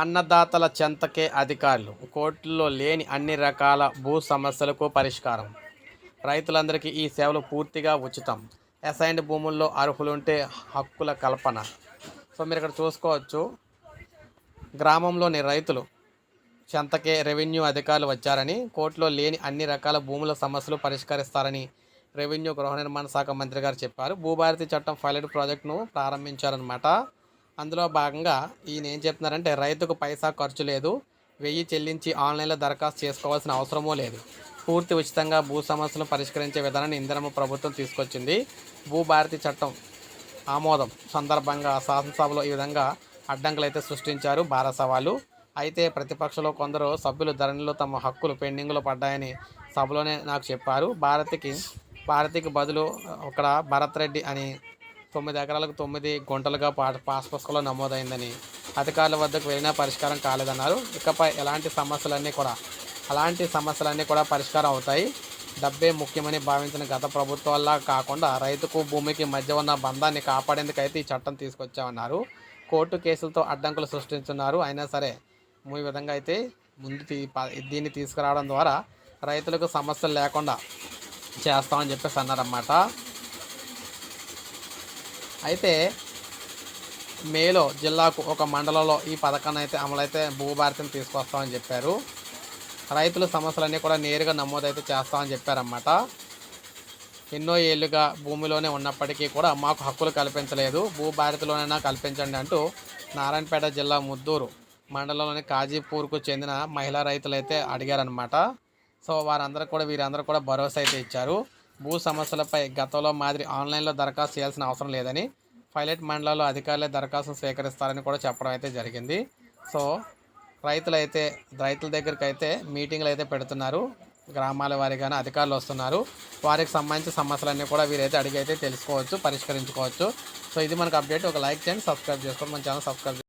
అన్నదాతల చెంతకే అధికారులు. కోర్టుల్లో లేని అన్ని రకాల భూ సమస్యలకు పరిష్కారం. రైతులందరికీ ఈ సేవలు పూర్తిగా ఉచితం. అసైన్డ్ భూముల్లో అర్హులుంటే హక్కుల కల్పన. సో మీరు ఇక్కడ చూసుకోవచ్చు. గ్రామంలోని రైతులు చెంతకే రెవెన్యూ అధికారులు వచ్చారని కోర్టులో లేని అన్ని రకాల భూముల సమస్యలు పరిష్కరిస్తారని రెవెన్యూ గృహ నిర్మాణ శాఖ మంత్రి గారు చెప్పారు. భూభారతి చట్టం పైలట్ ప్రాజెక్టును ప్రారంభించారనమాట అందులో భాగంగా ఈయన ఏం చెప్తున్నారంటే రైతుకు పైసా ఖర్చు లేదు. వెయ్యి చెల్లించి ఆన్లైన్లో దరఖాస్తు చేసుకోవాల్సిన అవసరమూ లేదు. పూర్తి ఉచితంగా భూ సమస్యలను పరిష్కరించే విధానాన్ని ఇందిరమ్మ ప్రభుత్వం తీసుకొచ్చింది. భూభారతి చట్టం ఆమోదం సందర్భంగా శాసనసభలో ఈ విధంగా అడ్డంకులు అయితే సృష్టించారు భారత సవాలు. అయితే ప్రతిపక్షంలో కొందరు సభ్యులు ధరణిలో తమ హక్కులు పెండింగ్లో పడ్డాయని సభలోనే నాకు చెప్పారు. భారతికి భారతికి బదులు అక్కడ భరత్ రెడ్డి అని తొమ్మిది ఎకరాలకు తొమ్మిది గుంటలుగా పా పాస్ పుస్తకంలో నమోదైందని అధికారుల వద్దకు వెళ్ళినా పరిష్కారం కాలేదన్నారు. ఇకపై ఎలాంటి సమస్యలన్నీ కూడా అలాంటి సమస్యలన్నీ కూడా పరిష్కారం అవుతాయి. డబ్బే ముఖ్యమని భావించిన గత ప్రభుత్వాల్లా కాకుండా రైతుకు భూమికి మధ్య ఉన్న బంధాన్ని కాపాడేందుకైతే ఈ చట్టం తీసుకొచ్చామన్నారు. కోర్టు కేసులతో అడ్డంకులు సృష్టించున్నారు. అయినా సరే ఈ విధంగా అయితే ముందు తీ దీన్ని తీసుకురావడం ద్వారా రైతులకు సమస్యలు లేకుండా చేస్తామని చెప్పేసి అన్నారన్నమాట. అయితే మేలో జిల్లాకు ఒక మండలంలో ఈ పథకాన్ని అయితే అమలైతే భూభారతిని తీసుకొస్తామని చెప్పారు. రైతుల సమస్యలన్నీ కూడా నేరుగా నమోదైతే చేస్తామని చెప్పారన్నమాట. ఎన్నో ఏళ్ళుగా భూమిలోనే ఉన్నప్పటికీ కూడా మాకు హక్కులు కల్పించలేదు. భూభారతిలోనైనా కల్పించండి అంటూ నారాయణపేట జిల్లా ముద్దూరు మండలంలోని కాజీపూర్కు చెందిన మహిళా రైతులైతే అడిగారనమాట సో వారందరూ కూడా వీరందరూ కూడా భరోసా అయితే ఇచ్చారు. భూ సమస్యలపై గతంలో మాదిరి ఆన్లైన్లో దరఖాస్తు చేయాల్సిన అవసరం లేదని పైలట్ మండలాల్లో అధికారులే దరఖాస్తు స్వీకరిస్తారని కూడా చెప్పడం అయితే జరిగింది. సో రైతులైతే రైతుల దగ్గరికి అయితే మీటింగ్లు అయితే పెడుతున్నారు. గ్రామాల వారిగానే అధికారులు వస్తున్నారు. వారికి సంబంధించిన సమస్యలన్నీ కూడా వీరైతే అడిగి అయితే తెలుసుకోవచ్చు పరిష్కరించుకోవచ్చు. సో ఇది మనకు అప్డేట్. ఒక లైక్ చేయండి సబ్స్క్రైబ్ చేసుకోండి. మన ఛానల్ సబ్స్క్రైబ్